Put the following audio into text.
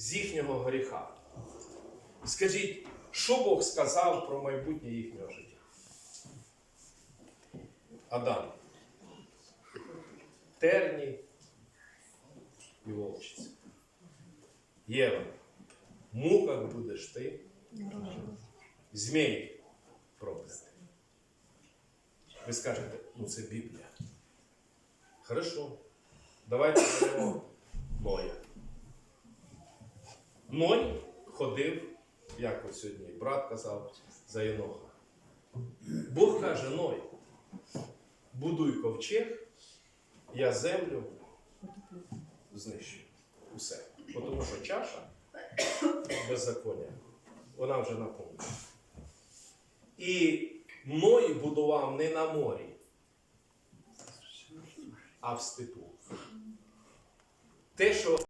з їхнього гріха. Скажіть, що Бог сказав про майбутнє їхнього життя? Адам. Терні і вовчиця. Єва. В муках будеш ти, змій проклятий. Ви скажете, ну це Біблія. Хорошо. Давайте беремо Ноя. Ной ходив, як от сьогодні брат казав, за Єноха. Бог каже, Ной, будуй ковчег, я землю знищу. Усе. Тому що чаша беззаконня, вона вже наповнена. І Ной будував не на морі, а в степу.